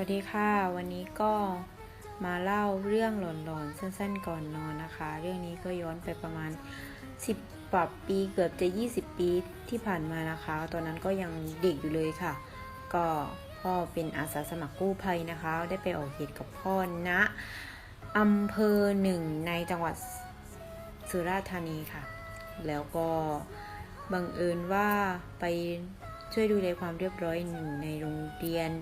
วัสดีค่ะ วันนี้ก็มาเล่าเรื่องหลอนๆสั้นๆก่อนนอนนะคะ เรื่องนี้ก็ย้อนไปประมาณ 10ปรับปีเกือบจะ 20 ปีที่ผ่านมานะคะ ตอนนั้นก็ยังเด็กอยู่เลยค่ะ ก็พ่อเป็นอาสาสมัครกู้ภัยนะคะ ได้ไปออกเหตุกับพ่อณอำเภอหนึ่งในจังหวัดสุราษฎร์ธานีค่ะ แล้วก็บังเอิญว่าไปช่วยดูแลความเรียบร้อยหนึ่งในโรงเรียน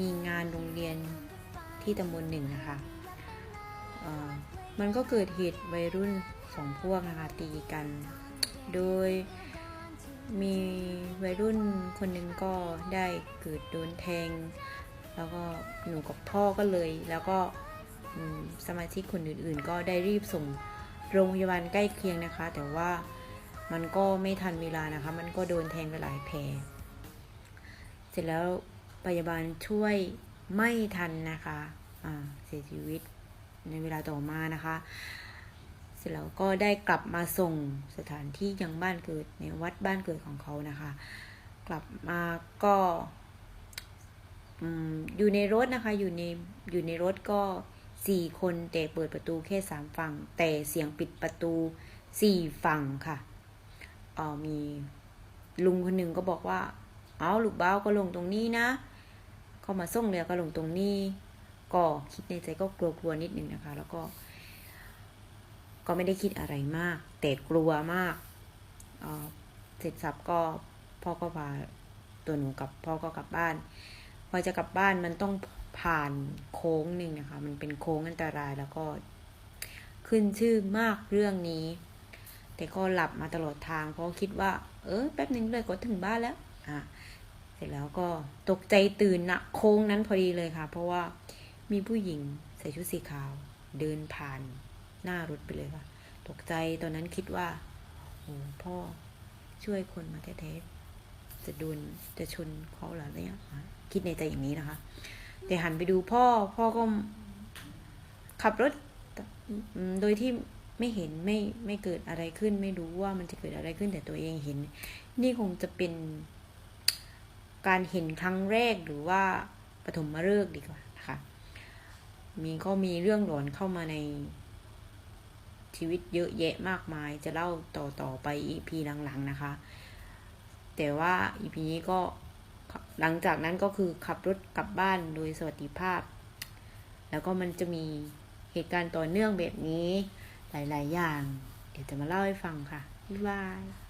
มีงานโรงเรียนที่ตำบลหนึ่งนะคะมันก็เกิดเหตุวัยรุ่นสองพวกนะคะตีกัน โดยมีวัยรุ่นคนหนึ่งก็ได้เกิดโดนแทง แล้วก็หนูกับพ่อก็เลย แล้วก็สมาชิกคนอื่นๆ ก็ได้รีบส่งโรงพยาบาลใกล้เคียงนะคะ แต่ว่ามันก็ไม่ทันเวลานะคะ มันก็โดนแทงไปหลายแผลเสร็จแล้ว พยาบาลช่วยไม่ทันนะคะเสียชีวิตในเวลาต่อมานะคะ เสร็จแล้วก็ได้กลับมาส่งสถานที่ยังบ้านเกิดในวัดบ้านเกิดของเขานะคะ กลับมาก็อยู่ในรถนะคะอยู่ในอยู่ในรถก็สี่คนแต่เปิดประตูแค่สามฝั่ง แต่เสียงปิดประตูสี่ฝั่งค่ะออมีลุงคนหนึ่งก็บอกว่า เอาลูกเบ้าก็ลงตรงนี้นะ ก็มาส่งเรือก็ลงตรงนี้ ก็คิดในใจก็กลัวๆนิดนึงนะคะ แล้วก็ ก็ไม่ได้คิดอะไรมาก แต่กลัวมากเอ่อเสร็จสับก็พ่อก็พาตัวหนูกลับพ่อก็กลับบ้าน พอจะกลับบ้านมันต้องผ่านโค้งหนึ่งนะคะ มันเป็นโค้งอันตรายแล้วก็ขึ้นชื่อมากเรื่องนี้ แต่ก็หลับมาตลอดทางเพราะคิดว่า เออแป๊บนึงเลยก็ถึงบ้านแล้ว อะ เสร็จแล้วก็ตกใจตื่นนะโค้งนั้นพอดีเลยค่ะ เพราะว่ามีผู้หญิงใส่ชุดสีขาว เดินผ่านหน้ารถไปเลยค่ะ ตกใจตอนนั้นคิดว่าโอ้พ่อช่วยคนมาแท้ๆจะโดนจะชนเขาหรอเนี่ยอะคิดในใจอย่างนี้นะคะ แต่หันไปดูพ่อพ่อก็ขับรถโดยที่ไม่เห็นไม่ไม่เกิดอะไรขึ้น ไม่รู้ว่ามันจะเกิดอะไรขึ้นแต่ตัวเองเห็น นี่คงจะเป็น การเห็นครั้งแรกหรือว่าปฐมฤกษ์ดีกว่านะคะมีก็มีเรื่องหลอนเข้ามาในชีวิตเยอะแยะมากมาย จะเล่าต่อต่อไปอีพีหลังๆนะคะ แต่ว่าอีพีนี้ก็หลังจากนั้นก็คือขับรถกลับบ้านโดยสวัสดิภาพ แล้วก็มันจะมีเหตุการณ์ต่อเนื่องแบบนี้หลาย ๆ อย่าง เดี๋ยวจะมาเล่าให้ฟังค่ะ บ๊ายบาย